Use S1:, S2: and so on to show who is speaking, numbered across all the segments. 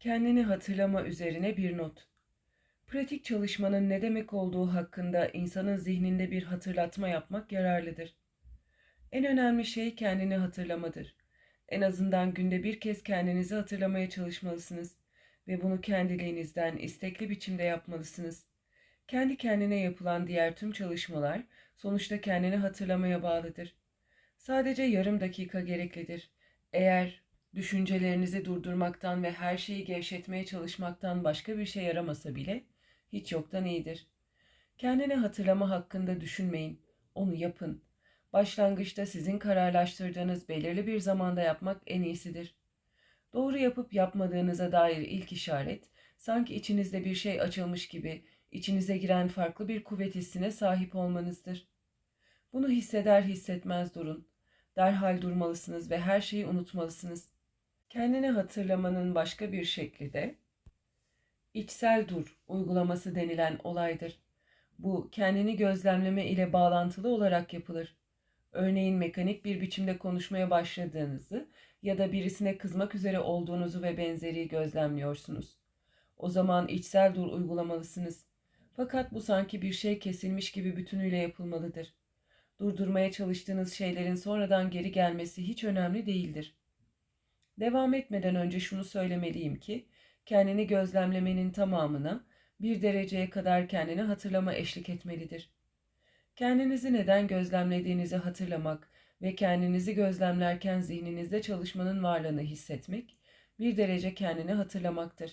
S1: Kendini hatırlama üzerine bir not. Pratik çalışmanın ne demek olduğu hakkında insanın zihninde bir hatırlatma yapmak yararlıdır. En önemli şey kendini hatırlamadır. En azından günde bir kez kendinizi hatırlamaya çalışmalısınız ve bunu kendiliğinizden istekli biçimde yapmalısınız. Kendi kendine yapılan diğer tüm çalışmalar sonuçta kendini hatırlamaya bağlıdır. Sadece yarım dakika gereklidir. Eğer düşüncelerinizi durdurmaktan ve her şeyi gevşetmeye çalışmaktan başka bir şey yaramasa bile hiç yoktan iyidir. Kendini hatırlama hakkında düşünmeyin, onu yapın. Başlangıçta sizin kararlaştırdığınız belirli bir zamanda yapmak en iyisidir. Doğru yapıp yapmadığınıza dair ilk işaret, sanki içinizde bir şey açılmış gibi içinize giren farklı bir kuvvet hissine sahip olmanızdır. Bunu hisseder hissetmez durun. Derhal durmalısınız ve her şeyi unutmalısınız. Kendini hatırlamanın başka bir şekli de içsel dur uygulaması denilen olaydır. Bu kendini gözlemleme ile bağlantılı olarak yapılır. Örneğin mekanik bir biçimde konuşmaya başladığınızı ya da birisine kızmak üzere olduğunuzu ve benzeri gözlemliyorsunuz. O zaman içsel dur uygulamalısınız. Fakat bu sanki bir şey kesilmiş gibi bütünüyle yapılmalıdır. Durdurmaya çalıştığınız şeylerin sonradan geri gelmesi hiç önemli değildir. Devam etmeden önce şunu söylemeliyim ki, kendini gözlemlemenin tamamına bir dereceye kadar kendini hatırlama eşlik etmelidir. Kendinizi neden gözlemlediğinizi hatırlamak ve kendinizi gözlemlerken zihninizde çalışmanın varlığını hissetmek bir derece kendini hatırlamaktır.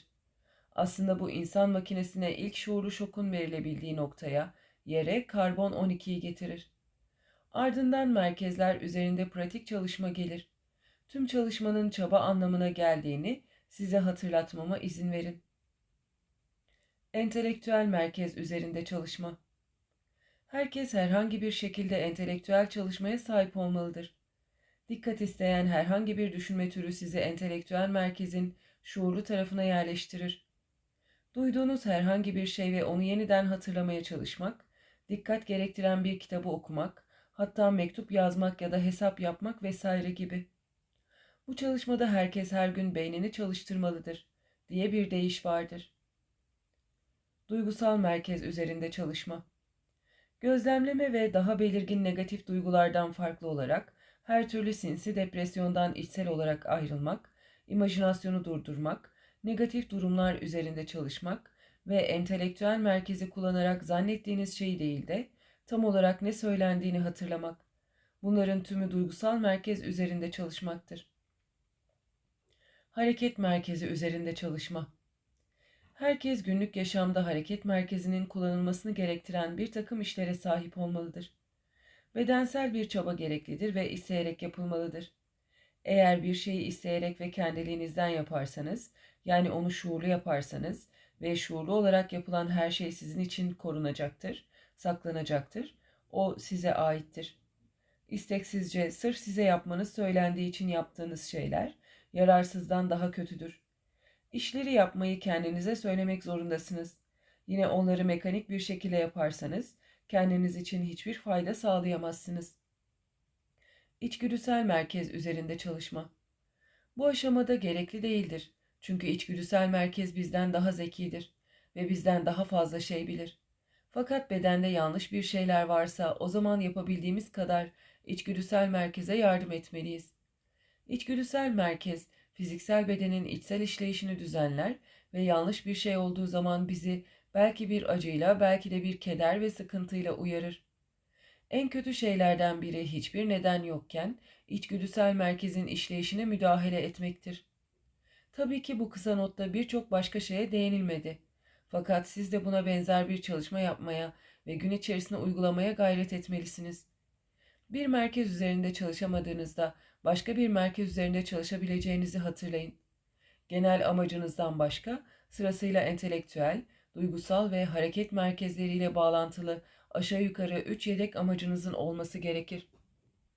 S1: Aslında bu insan makinesine ilk şuurlu şokun verilebildiği noktaya, yere karbon 12'yi getirir. Ardından merkezler üzerinde pratik çalışma gelir. Tüm çalışmanın çaba anlamına geldiğini size hatırlatmama izin verin. Entelektüel merkez üzerinde çalışma. Herkes herhangi bir şekilde entelektüel çalışmaya sahip olmalıdır. Dikkat isteyen herhangi bir düşünme türü sizi entelektüel merkezin şuurlu tarafına yerleştirir. Duyduğunuz herhangi bir şey ve onu yeniden hatırlamaya çalışmak, dikkat gerektiren bir kitabı okumak, hatta mektup yazmak ya da hesap yapmak vesaire gibi. Bu çalışmada herkes her gün beynini çalıştırmalıdır diye bir deyiş vardır. Duygusal merkez üzerinde çalışma. Gözlemleme ve daha belirgin negatif duygulardan farklı olarak her türlü sinsi depresyondan içsel olarak ayrılmak, imajinasyonu durdurmak, negatif durumlar üzerinde çalışmak ve entelektüel merkezi kullanarak zannettiğiniz şeyi değil de tam olarak ne söylendiğini hatırlamak. Bunların tümü duygusal merkez üzerinde çalışmaktır. Hareket merkezi üzerinde çalışma. Herkes günlük yaşamda hareket merkezinin kullanılmasını gerektiren bir takım işlere sahip olmalıdır. Bedensel bir çaba gereklidir ve isteyerek yapılmalıdır. Eğer bir şeyi isteyerek ve kendiliğinizden yaparsanız, yani onu şuurlu yaparsanız ve şuurlu olarak yapılan her şey sizin için korunacaktır, saklanacaktır. O size aittir. İsteksizce sırf size yapmanız söylendiği için yaptığınız şeyler yararsızdan daha kötüdür. İşleri yapmayı kendinize söylemek zorundasınız. Yine onları mekanik bir şekilde yaparsanız kendiniz için hiçbir fayda sağlayamazsınız. İçgüdüsel merkez üzerinde çalışma. Bu aşamada gerekli değildir. Çünkü içgüdüsel merkez bizden daha zekidir ve bizden daha fazla şey bilir. Fakat bedende yanlış bir şeyler varsa o zaman yapabildiğimiz kadar içgüdüsel merkeze yardım etmeliyiz. İçgüdüsel merkez fiziksel bedenin içsel işleyişini düzenler ve yanlış bir şey olduğu zaman bizi belki bir acıyla belki de bir keder ve sıkıntıyla uyarır. En kötü şeylerden biri hiçbir neden yokken içgüdüsel merkezin işleyişine müdahale etmektir. Tabii ki bu kısa notta birçok başka şeye değinilmedi. Fakat siz de buna benzer bir çalışma yapmaya ve gün içerisinde uygulamaya gayret etmelisiniz. Bir merkez üzerinde çalışamadığınızda başka bir merkez üzerinde çalışabileceğinizi hatırlayın. Genel amacınızdan başka sırasıyla entelektüel, duygusal ve hareket merkezleriyle bağlantılı aşağı yukarı 3 yedek amacınızın olması gerekir.